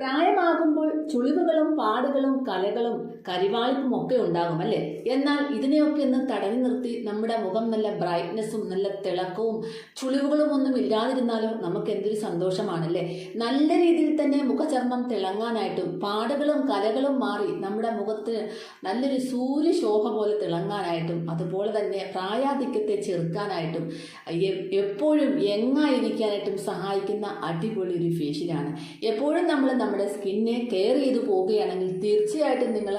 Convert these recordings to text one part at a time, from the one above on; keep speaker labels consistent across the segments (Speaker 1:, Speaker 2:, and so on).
Speaker 1: പ്രായമാകുമ്പോൾ ചുളിവുകളും പാടുകളും കലകളും കരിവാളിപ്പും ഒക്കെ ഉണ്ടാകും അല്ലേ? എന്നാൽ ഇതിനെയൊക്കെ ഒന്ന് തടഞ്ഞു നിർത്തി നമ്മുടെ മുഖം നല്ല ബ്രൈറ്റ്നസ്സും നല്ല തിളക്കവും ചുളിവുകളും ഒന്നും ഇല്ലാതിരുന്നാലും നമുക്ക് എന്തൊരു സന്തോഷമാണല്ലേ? നല്ല രീതിയിൽ തന്നെ മുഖചർമ്മം തിളങ്ങാനായിട്ടും പാടുകളും കലകളും മാറി നമ്മുടെ മുഖത്തിന് നല്ലൊരു സൂര്യശോഭ പോലെ തിളങ്ങാനായിട്ടും അതുപോലെ തന്നെ പ്രായാധിക്യത്തെ ചെറുക്കാനായിട്ടും എപ്പോഴും യങ്ങായിരിക്കാനായിട്ടും സഹായിക്കുന്ന അടിപൊളി ഒരു ഫേഷ്യലാണ്. എപ്പോഴും നമ്മൾ നമ്മുടെ സ്കിന്നെ കെയർ ചെയ്ത് പോവുകയാണെങ്കിൽ തീർച്ചയായിട്ടും നിങ്ങൾ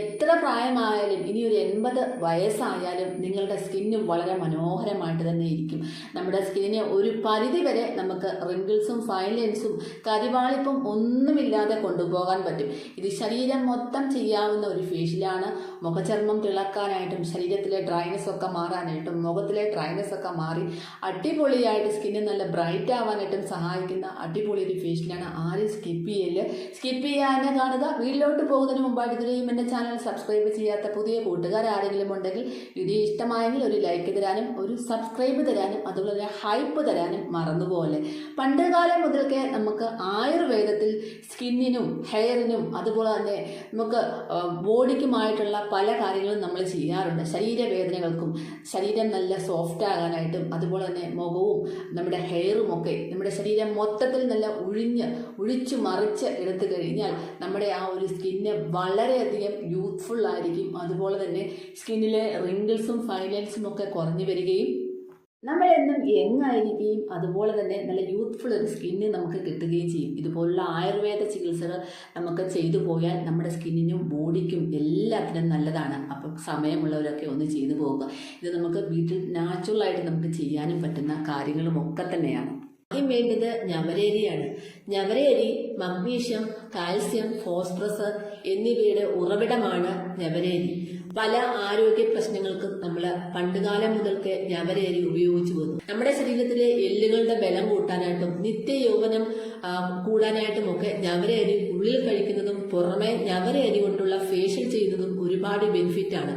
Speaker 1: എത്ര പ്രായമായാലും ഇനി ഒരു എൺപത് വയസ്സായാലും നിങ്ങളുടെ സ്കിന്നും വളരെ മനോഹരമായിട്ട് തന്നെ ഇരിക്കും. നമ്മുടെ സ്കിന്നിനെ ഒരു പരിധി വരെ നമുക്ക് റിങ്കിൾസും ഫൈൻ ലൈൻസും കരിവാളിപ്പും ഒന്നുമില്ലാതെ കൊണ്ടുപോകാൻ പറ്റും. ഇത് ശരീരം മൊത്തം ചെയ്യാവുന്ന ഒരു ഫേഷ്യലാണ് മുഖചർമ്മം തിളക്കാനായിട്ടും ശരീരത്തിലെ ഡ്രൈനസ് ഒക്കെ മാറാനായിട്ടും മുഖത്തിലെ ഡ്രൈനസ് ഒക്കെ മാറി അടിപൊളിയായിട്ട് സ്കിന്ന് നല്ല ബ്രൈറ്റ് ആവാനായിട്ടും സഹായിക്കുന്ന അടിപൊളി ഒരു ഫേഷ്യലാണ് ആരും സ്കിപ്പ് ചെയ്യൽ സ്കിപ്പ് ചെയ്യാനെ കാണുക. വീട്ടിലോട്ട് പോകുന്നതിന് മുമ്പായിട്ട് ഇതുവരെയും എന്റെ ചാനൽ സബ്സ്ക്രൈബ് ചെയ്യാത്ത പുതിയ കൂട്ടുകാർ ആരെങ്കിലും ഉണ്ടെങ്കിൽ വീഡിയോ ഇഷ്ടമായെങ്കിൽ ഒരു ലൈക്ക് തരാനും ഒരു സബ്സ്ക്രൈബ് തരാനും അതുപോലെ ഹൈപ്പ് തരാനും മറന്നുപോലെ പണ്ട് കാലം മുതൽക്കേ നമുക്ക് ആയുർവേദത്തിൽ സ്കിന്നിനും ഹെയറിനും അതുപോലെ തന്നെ നമുക്ക് ബോഡിക്കുമായിട്ടുള്ള പല കാര്യങ്ങളും നമ്മൾ ചെയ്യാറുണ്ട്. ശരീരവേദനകൾക്കും ശരീരം നല്ല സോഫ്റ്റ് ആകാനായിട്ടും അതുപോലെ തന്നെ മുഖവും നമ്മുടെ ഹെയറും ഒക്കെ നമ്മുടെ ശരീരം മൊത്തത്തിൽ നല്ല ഉഴിഞ്ഞ് ഒഴിച്ചു മറിച്ച് എടുത്തു കഴിഞ്ഞാൽ നമ്മുടെ ആ ഒരു സ്കിന്ന് വളരെയധികം യൂത്ത്ഫുൾ ആയിരിക്കും. അതുപോലെ തന്നെ സ്കിന്നിലെ റിങ്കിൾസും ഫൈലൻസും ഒക്കെ കുറഞ്ഞു വരികയും നമ്മളെന്നും യങ് ആയിരിക്കുകയും അതുപോലെ തന്നെ നല്ല യൂത്ത്ഫുൾ ഒരു സ്കിന്ന് നമുക്ക് കിട്ടുകയും ചെയ്യും. ഇതുപോലുള്ള ആയുർവേദ ചികിത്സകൾ നമുക്ക് ചെയ്തു പോയാൽ നമ്മുടെ സ്കിന്നിനും ബോഡിക്കും എല്ലാത്തിനും നല്ലതാണ്. അപ്പം സമയമുള്ളവരൊക്കെ ഒന്ന് ചെയ്തു പോവുക. ഇത് നമുക്ക് വീട്ടിൽ നാച്ചുറലായിട്ട് നമുക്ക് ചെയ്യാനും പറ്റുന്ന കാര്യങ്ങളും ഒക്കെ തന്നെയാണ്. ആദ്യം വേണ്ടത് ഞവരേരിയാണ് ഞവരേരി മഗ്നീഷ്യം കാൽസ്യം ഫോസ്ഫറസ് എന്നിവയുടെ ഉറവിടമാണ് ഞവരേരി പല ആരോഗ്യ പ്രശ്നങ്ങൾക്കും നമ്മൾ പണ്ടുകാലം മുതൽക്ക് ഞവരേരി ഉപയോഗിച്ചു പോകുന്നു നമ്മുടെ ശരീരത്തിലെ എല്ലുകളുടെ ബലം കൂട്ടാനായിട്ടും നിത്യ യൗവനം കൂടാനായിട്ടും ഒക്കെ ഞവരേരി ഉള്ളിൽ കഴിക്കുന്നതും പുറമെ ഞവരേരി കൊണ്ടുള്ള ഫേഷ്യൽ ചെയ്യുന്നതും ഒരുപാട് ബെനിഫിറ്റ് ആണ്.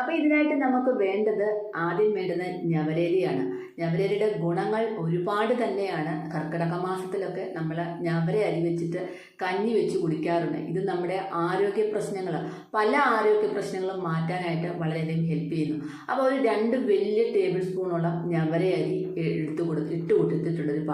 Speaker 1: അപ്പൊ ഇതിനായിട്ട് നമുക്ക് വേണ്ടത് ആദ്യം വേണ്ടത് ഞവരേലിയാണ്. ഞവരേലിയുടെ ഗുണങ്ങൾ ഒരുപാട് തന്നെയാണ്. കർക്കിടക മാസത്തിലൊക്കെ നമ്മൾ ഞവര അരി വെച്ചിട്ട് കഞ്ഞി വെച്ച് കുടിക്കാറുണ്ട്. ഇത് നമ്മുടെ ആരോഗ്യ പ്രശ്നങ്ങൾ പല ആരോഗ്യ പ്രശ്നങ്ങളും മാറ്റാനായിട്ട് വളരെയധികം ഹെൽപ്പ് ചെയ്യുന്നു. അപ്പോൾ ഒരു രണ്ട് വലിയ ടേബിൾ സ്പൂണോളം ഞവര അരി എടുത്തു കൊടുത്ത്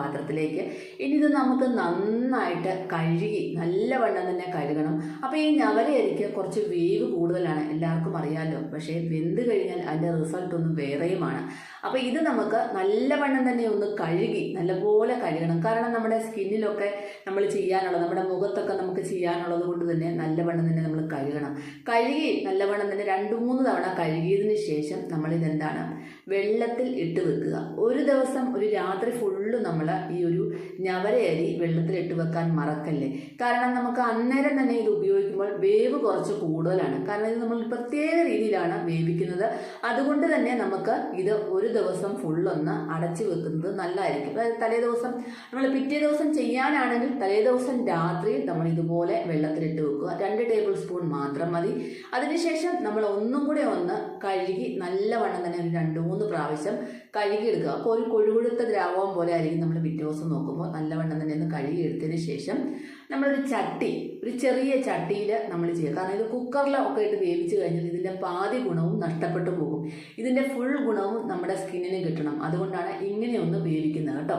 Speaker 1: പാത്രത്തിലേക്ക്. ഇനി ഇത് നമുക്ക് നന്നായിട്ട് കഴുകി നല്ലവണ്ണം തന്നെ കഴുകണം. അപ്പോൾ ഈ ഞവരയരിക്ക് കുറച്ച് വേവ് കൂടുതലാണ്. എല്ലാവർക്കും അറിയാമല്ലോ പക്ഷേ വെന്ത് കഴിഞ്ഞാൽ അതിന്റെ റിസൾട്ട് ഒന്ന് വേറെയുമാണ്. അപ്പോൾ ഇത് നമുക്ക് നല്ലവണ്ണം തന്നെ ഒന്ന് കഴുകി നല്ലപോലെ കഴുകണം. കാരണം നമ്മുടെ സ്കിന്നിലൊക്കെ നമ്മൾ ചെയ്യാനുള്ളത് നമ്മുടെ മുഖത്തൊക്കെ നമുക്ക് ചെയ്യാനുള്ളത് കൊണ്ട് തന്നെ നല്ലവണ്ണം തന്നെ നമ്മൾ കഴുകണം. കഴുകി നല്ലവണ്ണം തന്നെ രണ്ട് മൂന്ന് തവണ കഴുകിയതിന് ശേഷം നമ്മളിതെന്താണ്? വെള്ളത്തിൽ ഇട്ട് വെക്കുക. ഒരു ദിവസം ഒരു രാത്രി ഫുള്ള് നമ്മൾ ഈ ഒരു ഞവരയരി വെള്ളത്തിൽ ഇട്ട് വെക്കാൻ മറക്കല്ലേ? കാരണം നമുക്ക് അന്നേരം തന്നെ ഇത് ഉപയോഗിക്കുമ്പോൾ വേവ് കുറച്ച് കൂടുതലാണ്. കാരണം ഇത് നമ്മൾ പ്രത്യേക രീതിയിലാണ് വേവിക്കുന്നത്. അതുകൊണ്ട് തന്നെ നമുക്ക് ഇത് ഒരു ദിവസം ഫുള്ളൊന്ന് അടച്ചു വെക്കുന്നത് നല്ലതായിരിക്കും. അതായത് തലേ ദിവസം നമ്മൾ പിറ്റേ ദിവസം ചെയ്യാനാണെങ്കിൽ തലേ ദിവസം രാത്രി നമ്മൾ ഇതുപോലെ വെള്ളത്തിലിട്ട് വെക്കുക. രണ്ട് ടേബിൾ സ്പൂൺ മാത്രം മതി. അതിനുശേഷം നമ്മൾ ഒന്നും കൂടെ ഒന്ന് കഴുകി നല്ലവണ്ണം തന്നെ ഒരു രണ്ട് മൂന്ന് പ്രാവശ്യം കഴുകി എടുക്കുക അപ്പോൾ ഒരു കൊഴുകൊഴുത്ത ദ്രാവകം പോലെ ആയിരിക്കും നമ്മൾ പിറ്റേ നോക്കുമ്പോൾ നല്ലവണ്ണം തന്നെ ഒന്ന് കഴുകിയെടുത്തതിന് ശേഷം നമ്മളൊരു ചട്ടി ഒരു ചെറിയ ചട്ടിയിൽ നമ്മൾ ചെയ്യുക. കാരണം ഇത് കുക്കറിലൊക്കെ ഇട്ട് വേവിച്ച് കഴിഞ്ഞാൽ ഇതിന്റെ പാതി ഗുണവും നഷ്ടപ്പെട്ടു പോകും. ഇതിന്റെ ഫുൾ ഗുണവും നമ്മുടെ സ്കിന്നിന് കിട്ടണം. അതുകൊണ്ടാണ് ഇങ്ങനെ ഒന്ന് വേവിക്കുന്നത് കേട്ടോ.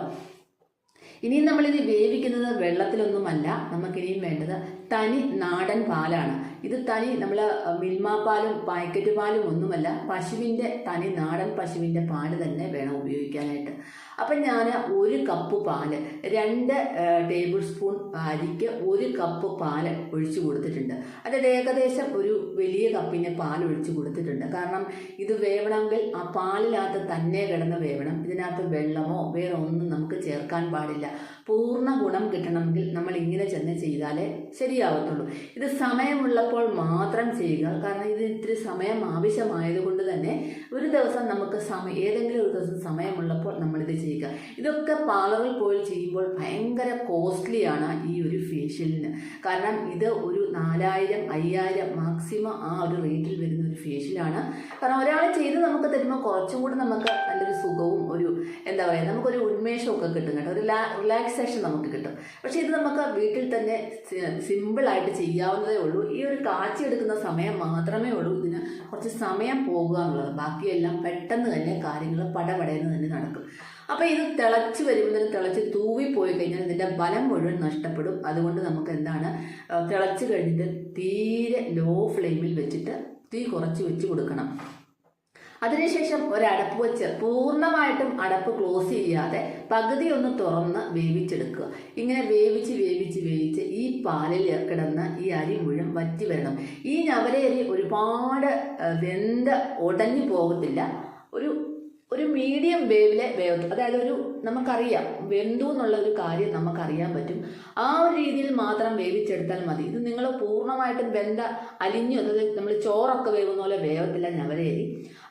Speaker 1: ഇനിയും നമ്മളിത് വേവിക്കുന്നത് വെള്ളത്തിലൊന്നുമല്ല. നമുക്കിനിയും വേണ്ടത് തനി നാടൻ പാലാണ്. ഇത് തനി നമ്മൾ മിൽമ പാലും പാക്കറ്റ് പാലും ഒന്നുമല്ല പശുവിന്റെ തനി നാടൻ പശുവിന്റെ പാൽ തന്നെ വേണം ഉപയോഗിക്കാനായിട്ട്. അപ്പം ഞാൻ ഒരു കപ്പ് പാൽ രണ്ട് ടേബിൾ സ്പൂൺ അരിക്ക് ഒരു കപ്പ് പാൽ ഒഴിച്ചു കൊടുത്തിട്ടുണ്ട്. അതായത് ഏകദേശം ഒരു വലിയ കപ്പിന് പാൽ ഒഴിച്ചു കൊടുത്തിട്ടുണ്ട്. കാരണം ഇത് വേവണമെങ്കിൽ ആ പാലിനകത്ത് തന്നെ കിടന്ന് വേവണം. ഇതിനകത്ത് വെള്ളമോ വേറെ ഒന്നും നമുക്ക് ചേർക്കാൻ പാടില്ല. പൂർണ ഗുണം കിട്ടണമെങ്കിൽ നമ്മൾ ഇങ്ങനെ ചെന്ന് ചെയ്താലേ ശരിയാവത്തുള്ളൂ. ഇത് സമയമുള്ളപ്പോൾ മാത്രം ചെയ്യുക. കാരണം ഇത് ഇത്തിരി സമയം ആവശ്യമായതുകൊണ്ട് തന്നെ ഒരു ദിവസം നമുക്ക് സമയം ഏതെങ്കിലും ഒരു ദിവസം സമയമുള്ളപ്പോൾ നമ്മളിത് ചെയ്യുക. ഇതൊക്കെ പാർലറിൽ പോയി ചെയ്യുമ്പോൾ ഭയങ്കര കോസ്റ്റ്ലിയാണ് ഈ ഒരു ഫേഷ്യലിന് കാരണം ഇത് ഒരു നാലായിരം അയ്യായിരം മാക്സിമം ആ ഒരു റേറ്റിൽ വരുന്ന ഒരു ഫേഷ്യലാണ് കാരണം ഒരാൾ ചെയ്ത് നമുക്ക് തരുമ്പോൾ കുറച്ചും കൂടി നമുക്ക് നല്ലൊരു സുഖവും ഒരു എന്താ പറയുക നമുക്കൊരു ഉന്മേഷമൊക്കെ കിട്ടും കേട്ടോ. ഒരു റിലാക്സേഷൻ നമുക്ക് കിട്ടും. പക്ഷേ ഇത് നമുക്ക് വീട്ടിൽ തന്നെ സിമ്പിളായിട്ട് ചെയ്യാവുന്നതേ ഉള്ളൂ. ഈ ഒരു കാച്ചി എടുക്കുന്ന സമയം മാത്രമേ ഉള്ളൂ. ഇതിന് കുറച്ച് സമയം പോകുക എന്നുള്ളത്. ബാക്കിയെല്ലാം പെട്ടെന്ന് തന്നെ കാര്യങ്ങൾ പടപടയെന്ന് തന്നെ നടക്കും. അപ്പോൾ ഇത് തിളച്ച് വരുമ്പോൾ തിളച്ച് തൂവിപ്പോയി കഴിഞ്ഞാൽ ഇതിന്റെ ബലം മുഴുവൻ നഷ്ടപ്പെടും. അതുകൊണ്ട് നമുക്ക് എന്താണ് തിളച്ച് കഴിഞ്ഞിട്ട് തീരെ ലോ ഫ്ലെയിമിൽ വെച്ചിട്ട് തീ കുറച്ച് വെച്ച് കൊടുക്കണം. അതിനുശേഷം ഒരടപ്പ് വെച്ച് പൂർണമായിട്ടും അടപ്പ് ക്ലോസ് ചെയ്യാതെ പകുതി ഒന്ന് തുറന്ന് വേവിച്ചെടുക്കുക. ഇങ്ങനെ വേവിച്ച് വേവിച്ച് വേവിച്ച് ഈ പാലിൽ കിടന്ന ഈ അരി മുഴുവൻ വറ്റി വരണം. ഈ ഞവരയരി ഒരുപാട് വെന്ത് ഉടഞ്ഞു പോകത്തില്ല. ഒരു ഒരു മീഡിയം വേവിലെ വേവ് അതായത് ഒരു നമുക്കറിയാം. വെന്തു എന്നുള്ള ഒരു കാര്യം നമുക്കറിയാൻ പറ്റും. ആ ഒരു രീതിയിൽ മാത്രം വേവിച്ചെടുത്താൽ മതി. ഇത് നിങ്ങൾ പൂർണമായിട്ടും വെന്ത അലിഞ്ഞു അതായത് നമ്മൾ ചോറൊക്കെ വേവുന്ന പോലെ വേവത്തില്ല ഞവരേരി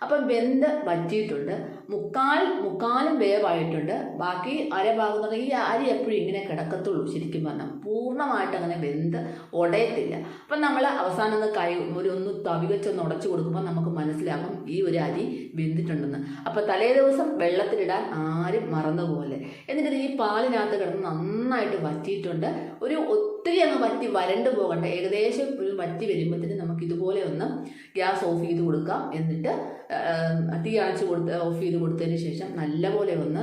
Speaker 1: അപ്പം വെന്ത് വറ്റിയിട്ടുണ്ട്. മുക്കാൽ മുക്കാലും വേവായിട്ടുണ്ട്. ബാക്കി അരഭാഗം ഈ അരി എപ്പോഴും ഇങ്ങനെ കിടക്കത്തുള്ളൂ ശരിക്കും പറഞ്ഞാൽ. പൂർണമായിട്ട് അങ്ങനെ വെന്ത് ഉടയത്തില്ല അപ്പം നമ്മൾ അവസാനം ഒന്ന് കൈ ഒരു ഒന്ന് തവി വെച്ചൊന്ന് ഉടച്ചു കൊടുക്കുമ്പോൾ നമുക്ക് മനസ്സിലാകും ഈ ഒരു അരി വെന്തിട്ടുണ്ടെന്ന്. അപ്പോൾ തലേ ദിവസം വെള്ളത്തിലിടാൻ ആരും മറന്നുപോലെ എന്നിട്ട് ഈ പാലിനകത്ത് കിടന്ന് നന്നായിട്ട് വറ്റിയിട്ടുണ്ട്. ഒരു ഒത്തിരി അങ്ങ് വറ്റി വരണ്ടു പോകണ്ട. ഏകദേശം ഒരു വറ്റി വരുമ്പോഴത്തേന് നമുക്ക് ഇതുപോലെ ഒന്ന് ഗ്യാസ് ഓഫ് ചെയ്ത് കൊടുക്കാം. എന്നിട്ട് തീ അണച്ച് കൊടുത്ത് ഓഫ് ചെയ്ത് കൊടുത്തതിന് ശേഷം നല്ലപോലെ ഒന്ന്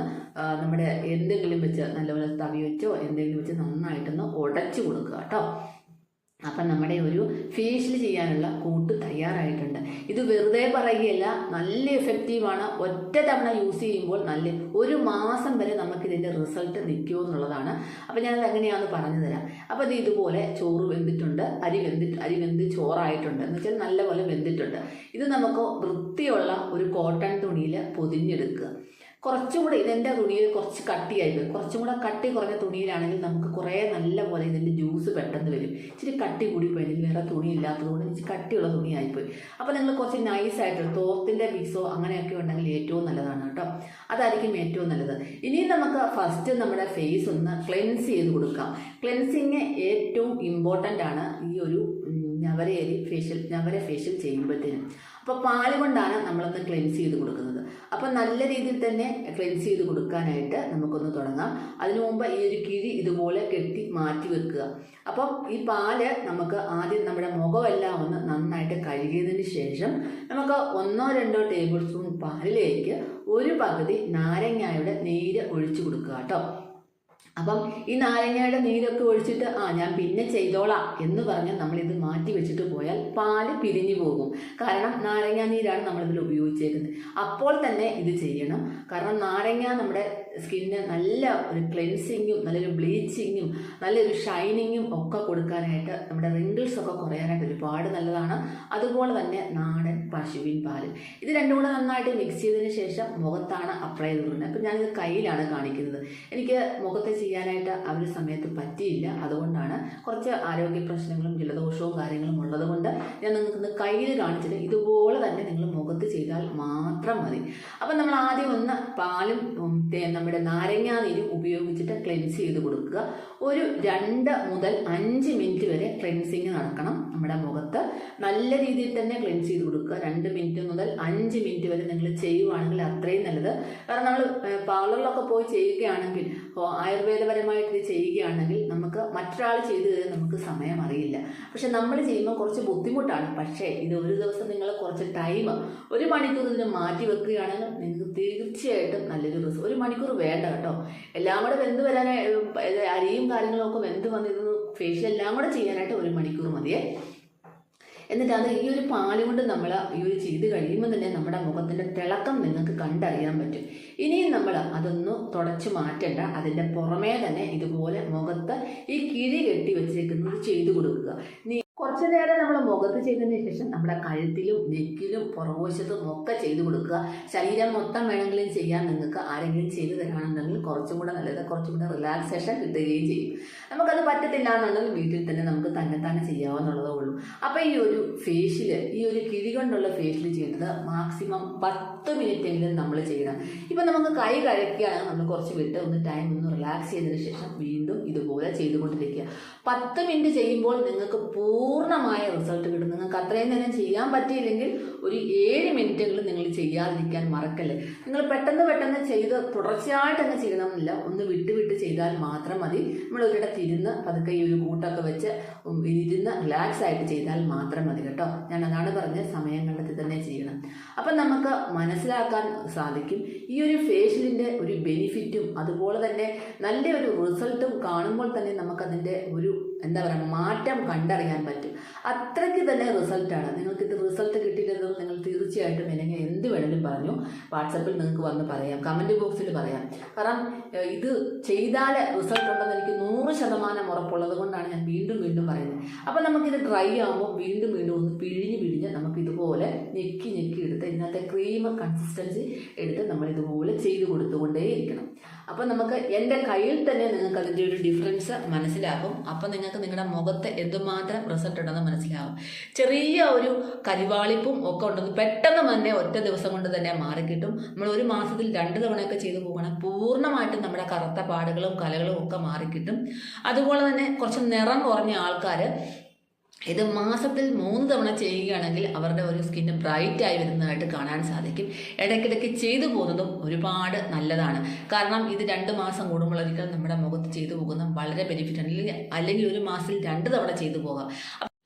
Speaker 1: നമ്മുടെ എന്തെങ്കിലും വെച്ച് നല്ലപോലെ തവി വെച്ചോ എന്തെങ്കിലും വെച്ച് നന്നായിട്ടൊന്ന് ഉടച്ചു കൊടുക്കുക കേട്ടോ. അപ്പം നമ്മുടെ ഒരു ഫേഷ്യൽ ചെയ്യാനുള്ള കൂട്ട് തയ്യാറായിട്ടുണ്ട്. ഇത് വെറുതെ പറയുകയല്ല നല്ല എഫക്റ്റീവാണ് ഒറ്റ തവണ യൂസ് ചെയ്യുമ്പോൾ നല്ല ഒരു മാസം വരെ നമുക്കിതിന്റെ റിസൾട്ട് നിൽക്കുമോ എന്നുള്ളതാണ് അപ്പം ഞാനത് എങ്ങനെയാണെന്ന് പറഞ്ഞു തരാം അപ്പോൾ ഇത് ഇതുപോലെ ചോറ് വെന്തിട്ടുണ്ട് അരി വെന്തിട്ട് അരി വെന്ത് ചോറായിട്ടുണ്ട്. എന്ന് വെച്ചാൽ നല്ലപോലെ വെന്തിട്ടുണ്ട്. ഇത് നമുക്ക് വൃത്തിയുള്ള ഒരു കോട്ടൺ തുണിയിൽ പൊതിഞ്ഞെടുക്കുക. കുറച്ചും കൂടെ ഇതിന്റെ തുണിയിൽ കുറച്ച് കട്ടിയായിപ്പോയി കുറച്ചും കൂടെ കട്ടി കുറഞ്ഞ തുണിയിലാണെങ്കിൽ നമുക്ക് കുറേ നല്ല പോലെ ഇതിന്റെ ജ്യൂസ് പെട്ടെന്ന് വരും. ഇച്ചിരി കട്ടി കൂടി പോയി വേറെ തുണി ഇല്ലാത്തതുകൊണ്ട് ഇച്ചിരി കട്ടിയുള്ള തുണിയായിപ്പോയി. അപ്പോൾ നിങ്ങൾ കുറച്ച് നൈസായിട്ട് തോർത്തിന്റെ പീസോ അങ്ങനെയൊക്കെ ഉണ്ടെങ്കിൽ ഏറ്റവും നല്ലതാണ് കേട്ടോ. അതായിരിക്കും ഏറ്റവും നല്ലത്. ഇനി നമുക്ക് ഫസ്റ്റ് നമ്മുടെ ഫേസ് ഒന്ന് ക്ലെൻസ് ചെയ്ത് കൊടുക്കാം. ക്ലെൻസിങ് ഏറ്റവും ഇമ്പോർട്ടന്റ് ആണ് ഈ ഒരു ഉം, ഞവരയരി ഫേഷ്യൽ ഞവര ഫേഷ്യൽ ചെയ്യുമ്പോഴത്തേനും. അപ്പോൾ പാൽ കൊണ്ടാണ് നമ്മളൊന്ന് ക്ലെൻസ് ചെയ്ത് കൊടുക്കുന്നത്. അപ്പോൾ നല്ല രീതിയിൽ തന്നെ ക്ലെൻസ് ചെയ്ത് കൊടുക്കാനായിട്ട് നമുക്കൊന്ന് തുടങ്ങാം. അതിനു മുമ്പ് ഈ ഒരു കിഴി ഇതുപോലെ കെട്ടി മാറ്റി വെക്കുക. അപ്പം ഈ പാൽ നമുക്ക് ആദ്യം നമ്മുടെ മുഖമെല്ലാം ഒന്ന് നന്നായിട്ട് കഴുകിയതിന് ശേഷം നമുക്ക് ഒന്നോ രണ്ടോ ടേബിൾ സ്പൂൺ പാലിലേക്ക് ഒരു പകുതി നാരങ്ങായുടെ നീര് ഒഴിച്ചു കൊടുക്കുക കേട്ടോ. അപ്പം ഈ നാരങ്ങയുടെ നീരൊക്കെ ഒഴിച്ചിട്ട് ആ ഞാൻ പിന്നെ ചെയ്തോളാം എന്ന് പറഞ്ഞ് നമ്മളിത് മാറ്റി വെച്ചിട്ട് പോയാൽ പാൽ പിരിഞ്ഞു പോകും. കാരണം നാരങ്ങ നീരാണ് നമ്മളിതിൽ ഉപയോഗിച്ചേക്കുന്നത്. അപ്പോൾ തന്നെ ഇത് ചെയ്യണം. കാരണം നാരങ്ങ നമ്മുടെ സ്കിന്നിന് നല്ല ഒരു ക്ലെൻസിങ്ങും നല്ലൊരു ബ്ലീച്ചിങ്ങും നല്ലൊരു ഷൈനിങ്ങും ഒക്കെ കൊടുക്കാനായിട്ട് നമ്മുടെ റിങ്കിൾസ് ഒക്കെ കുറയാനായിട്ട് ഒരുപാട് നല്ലതാണ്. അതുപോലെ തന്നെ നാടൻ പശുവിൻ പാൽ ഇത് രണ്ടും കൂടെ നന്നായിട്ട് മിക്സ് ചെയ്തതിന് ശേഷം മുഖത്താണ് അപ്ലൈ ചെയ്ത് കൊടുക്കുന്നത് അപ്പം ഞാനിത് കയ്യിലാണ് കാണിക്കുന്നത്. എനിക്ക് മുഖത്തെ ചെയ്യാനായിട്ട് ആ ഒരു സമയത്ത് പറ്റിയില്ല. അതുകൊണ്ടാണ് കുറച്ച് ആരോഗ്യ പ്രശ്നങ്ങളും ജലദോഷവും കാര്യങ്ങളും ഉള്ളതുകൊണ്ട് ഞാൻ നിങ്ങൾക്ക് കയ്യിൽ കാണിച്ചിട്ട് ഇതുപോലെ തന്നെ നിങ്ങൾ മുഖത്ത് ചെയ്താൽ മാത്രം മതി. അപ്പം നമ്മൾ ആദ്യം ഒന്ന് പാലും നമ്മുടെ നാരങ്ങാനീര് ഉപയോഗിച്ചിട്ട് ക്ലെൻസ് ചെയ്ത് കൊടുക്കുക. ഒരു രണ്ട് മുതൽ അഞ്ച് മിനിറ്റ് വരെ ക്ലെൻസിങ് നടക്കണം നമ്മുടെ മുഖത്ത്. നല്ല രീതിയിൽ തന്നെ ക്ലെൻസ് ചെയ്ത് കൊടുക്കുക. രണ്ട് മിനിറ്റ് മുതൽ അഞ്ച് മിനിറ്റ് വരെ നിങ്ങൾ ചെയ്യുവാണെങ്കിൽ അത്രയും നല്ലത്. കാരണം നമ്മൾ പാർലറിലൊക്കെ പോയി ചെയ്യുകയാണെങ്കിൽ ആയുർവേദപരമായിട്ട് ഇത് ചെയ്യുകയാണെങ്കിൽ നമുക്ക് മറ്റൊരാൾ ചെയ്ത് തരാൻ നമുക്ക് സമയം അറിയില്ല. പക്ഷെ നമ്മൾ ചെയ്യുമ്പോൾ കുറച്ച് ബുദ്ധിമുട്ടാണ്. പക്ഷേ ഇത് ഒരു ദിവസം നിങ്ങൾ കുറച്ച് ടൈം ഒരു മണിക്കൂർ ഇതിന് മാറ്റി വെക്കുകയാണെങ്കിൽ നിങ്ങൾക്ക് തീർച്ചയായിട്ടും നല്ലൊരു റിസൾട്ട്. ഒരു മണിക്കൂർ വേണ്ട കേട്ടോ. എല്ലാം കൂടെ വെന്ത് വരാനായി അരിയും കാര്യങ്ങളും ഒക്കെ വെന്ത് വന്നിരുന്നു. ഫേഷ്യൽ എല്ലാം കൂടെ ചെയ്യാനായിട്ട് ഒരു മണിക്കൂർ മതിയേ. എന്നിട്ട് അത് ഈ ഒരു പാൽ കൊണ്ട് നമ്മൾ ഈ ഒരു ചെയ്ത് കഴിയുമ്പോൾ തന്നെ നമ്മുടെ മുഖത്തിന്റെ തിളക്കം നിങ്ങൾക്ക് കണ്ടറിയാൻ പറ്റും. ഇനിയും നമ്മൾ അതൊന്ന് തുടച്ച് മാറ്റണ്ട. അതിന്റെ പുറമേ തന്നെ ഇതുപോലെ മുഖത്ത് ഈ കിഴി കെട്ടി വെച്ചേക്കുന്നത് ചെയ്തു കൊടുക്കുക. നീ കുറച്ചു നേരം നമ്മൾ മുഖത്ത് ചെയ്തതിന് ശേഷം നമ്മുടെ കഴുത്തിലും നെക്കിലും പുറകുവശത്തും ഒക്കെ ചെയ്തു കൊടുക്കുക. ശരീരം മൊത്തം വേണമെങ്കിലും ചെയ്യാൻ നിങ്ങൾക്ക് ആരെങ്കിലും ചെയ്തു തരാണെന്നുണ്ടെങ്കിൽ കുറച്ചും കൂടെ നല്ലത് കുറച്ചും കൂടെ റിലാക്സേഷൻ കിട്ടുകയും ചെയ്യും. നമുക്കത് പറ്റത്തില്ല എന്നുണ്ടെങ്കിൽ വീട്ടിൽ തന്നെ നമുക്ക് തന്നെ തന്നെ ചെയ്യാവുന്നുള്ളതേ ഉള്ളൂ. അപ്പോൾ ഈ ഒരു ഫേഷ്യൽ ഈ ഒരു കിഴി കൊണ്ടുള്ള ഫേഷ്യൽ ചെയ്യുന്നത് മാക്സിമം പത്ത് മിനിറ്റ് എങ്കിലും നമ്മൾ ചെയ്യണം. ഇപ്പം നമുക്ക് കൈ കഴക്കുകയാണ് നമ്മൾ കുറച്ച് വിട്ട് ഒന്ന് ടൈം ഒന്ന് റിലാക്സ് ചെയ്തതിന് ശേഷം വീണ്ടും ഇതുപോലെ ചെയ്തുകൊണ്ടിരിക്കുക. പത്ത് മിനിറ്റ് ചെയ്യുമ്പോൾ നിങ്ങൾക്ക് പൂർണമായ റിസൾട്ട് കിട്ടും. നിങ്ങൾക്ക് അത്രയും നേരം ചെയ്യാൻ പറ്റിയില്ലെങ്കിൽ ഒരു ഏഴ് മിനിറ്റെങ്കിലും നിങ്ങൾ ചെയ്യാതിരിക്കാൻ മറക്കല്ലേ. നിങ്ങൾ പെട്ടെന്ന് പെട്ടെന്ന് ചെയ്ത് തുടർച്ചയായിട്ട് അങ്ങ് ചെയ്യണമെന്നില്ല. ഒന്ന് വിട്ട് വിട്ട് ചെയ്താൽ മാത്രം മതി. നമ്മൾ ഒരിടത്ത് ഇരുന്ന് പതുക്കെ ഈ ഒരു കൂട്ടൊക്കെ വെച്ച് ഇരുന്ന് റിലാക്സ് ആയിട്ട് ചെയ്താൽ മാത്രം മതി കേട്ടോ. ഞാൻ അതാണ് പറഞ്ഞ സമയം കണ്ടെത്തി തന്നെ ചെയ്യണം. അപ്പം നമുക്ക് മനസ്സിലാക്കാൻ സാധിക്കും. ഈ ഒരു ഫേഷ്യലിന്റെ ഒരു ബെനിഫിറ്റും അതുപോലെ തന്നെ നല്ലൊരു റിസൾട്ടും കാണുമ്പോൾ തന്നെ നമുക്കതിന്റെ ഒരു എന്താ പറയുക മാറ്റം കണ്ടറിയാൻ പറ്റും. അത്രയ്ക്ക് തന്നെ റിസൾട്ടാണ് നിങ്ങൾക്ക് ഇത് റിസൾട്ട് കിട്ടിയിട്ടുണ്ടെന്ന് നിങ്ങൾ തീർച്ചയായിട്ടും ഇല്ലെങ്കിൽ എന്ത് വേണമെങ്കിലും പറഞ്ഞു. വാട്സപ്പിൽ നിങ്ങൾക്ക് വന്ന് പറയാം. കമന്റ് ബോക്സിൽ പറയാം. കാരണം ഇത് ചെയ്താൽ റിസൾട്ട് ഉണ്ടെന്ന് എനിക്ക് നൂറ് ശതമാനം ഉറപ്പുള്ളത് കൊണ്ടാണ് ഞാൻ വീണ്ടും വീണ്ടും പറയുന്നത്. അപ്പം നമുക്കിത് ഡ്രൈ ആകുമ്പോൾ വീണ്ടും വീണ്ടും ഒന്ന് പിഴിഞ്ഞ് പിഴിഞ്ഞ് നമുക്ക് ഇതുപോലെ ഞെക്കി ഞെക്കി എടുത്ത് ഇന്നത്തെ ക്രീം കൺസിസ്റ്റൻസി എടുത്ത് നമ്മൾ ഇതുപോലെ ചെയ്ത് കൊടുത്തുകൊണ്ടേയിരിക്കണം. അപ്പം നമുക്ക് എന്റെ കയ്യിൽ തന്നെ നിങ്ങൾക്ക് അതിന്റെ ഒരു ഡിഫറൻസ് മനസ്സിലാക്കും അപ്പം നിങ്ങൾക്ക് നിങ്ങളുടെ മുഖത്ത് എന്തുമാത്രം റിസൾട്ട് ഉണ്ടെന്ന് മനസ്സിലാവും. ചെറിയ ഒരു കരിവാളിപ്പും ഒക്കെ ഉണ്ടെങ്കിൽ പെട്ടെന്ന് തന്നെ ഒറ്റ ദിവസം കൊണ്ട് തന്നെ മാറിക്കിട്ടും. നമ്മൾ ഒരു മാസത്തിൽ രണ്ട് തവണയൊക്കെ ചെയ്തു പോകണം. പൂർണമായിട്ടും നമ്മുടെ കറുത്ത പാടുകളും കലകളും ഒക്കെ മാറിക്കിട്ടും. അതുപോലെ തന്നെ കുറച്ച് നിറം കുറഞ്ഞ ആൾക്കാർ ഇത് മാസത്തിൽ മൂന്ന് തവണ ചെയ്യുകയാണെങ്കിൽ അവരുടെ ഒരു സ്കിന്ന് ബ്രൈറ്റ് ആയി വരുന്നതായിട്ട് കാണാൻ സാധിക്കും. ഇടയ്ക്കിടയ്ക്ക് ചെയ്തു പോകുന്നതും ഒരുപാട് നല്ലതാണ്. കാരണം ഇത് രണ്ട് മാസം കൂടുമ്പോൾ ഒരിക്കൽ നമ്മുടെ മുഖത്ത് ചെയ്തു പോകുന്ന വളരെ ബെനിഫിറ്റ് ആണ്. അല്ലെങ്കിൽ അല്ലെങ്കിൽ ഒരു മാസത്തിൽ രണ്ട് തവണ ചെയ്തു പോകാം.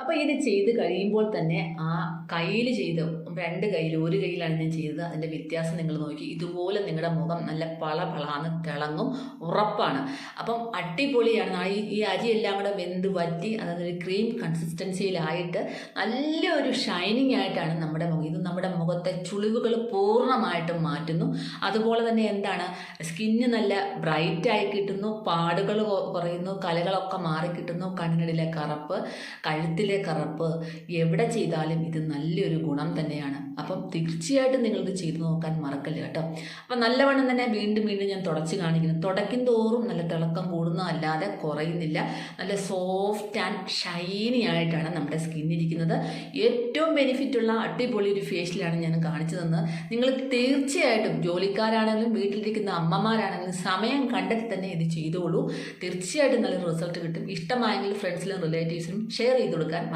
Speaker 1: അപ്പോൾ ഇത് ചെയ്ത് കഴിയുമ്പോൾ തന്നെ ആ കയ്യിൽ ചെയ്ത് രണ്ട് കയ്യിൽ ഒരു കയ്യിലാണ് ഞാൻ ചെയ്തത്. അതിന്റെ വ്യത്യാസം നിങ്ങൾ നോക്കി. ഇതുപോലെ നിങ്ങളുടെ മുഖം നല്ല പള പളാന്ന് തിളങ്ങും ഉറപ്പാണ്. അപ്പം അടിപൊളിയാണ്. ഈ ഈ അരിയെല്ലാം കൂടെ വെന്ത് വറ്റി അതായത് ഒരു ക്രീം കൺസിസ്റ്റൻസിയിലായിട്ട് നല്ലൊരു ഷൈനിങ് ആയിട്ടാണ് നമ്മുടെ മുഖം. ഇത് നമ്മുടെ മുഖത്തെ ചുളിവുകൾ പൂർണമായിട്ടും മാറ്റുന്നു. അതുപോലെ തന്നെ എന്താണ്? സ്കിന്ന് നല്ല ബ്രൈറ്റായി കിട്ടുന്നു പാടുകൾ കുറയുന്നു കലകളൊക്കെ മാറി കിട്ടുന്നു കണ്ണിനടിയിലെ കറുപ്പ് കഴുത്തിലെ കറുപ്പ് എവിടെ ചെയ്താലും ഇത് നല്ലൊരു ഗുണം തന്നെയാണ്. അപ്പം തീർച്ചയായിട്ടും നിങ്ങളിത് ചെയ്തു നോക്കാൻ മറക്കല്ല കേട്ടോ. അപ്പം നല്ലവണ്ണം തന്നെ വീണ്ടും വീണ്ടും ഞാൻ തുടച്ച് കാണിക്കുന്നു. തുടയ്ക്കും തോറും നല്ല തിളക്കം കൂടുന്നതല്ലാതെ കുറയുന്നില്ല. നല്ല സോഫ്റ്റ് ആൻഡ് ഷൈനി ആയിട്ടാണ് നമ്മുടെ സ്കിൻ ഇരിക്കുന്നത്. ഏറ്റവും ബെനിഫിറ്റ് ഉള്ള അടിപൊളി ഒരു ഫേഷ്യലാണ് ഞാൻ കാണിച്ചു തന്നത്. നിങ്ങൾ തീർച്ചയായിട്ടും ജോലിക്കാരാണെങ്കിലും വീട്ടിലിരിക്കുന്ന അമ്മമാരാണെങ്കിലും സമയം കണ്ടെത്തി തന്നെ ഇത് ചെയ്തോളൂ. തീർച്ചയായിട്ടും നല്ല റിസൾട്ട് കിട്ടും. ഇഷ്ടമായെങ്കിൽ ഫ്രണ്ട്സിലും റിലേറ്റീവ്സിനും ഷെയർ ചെയ്ത് കൊടുക്കാൻ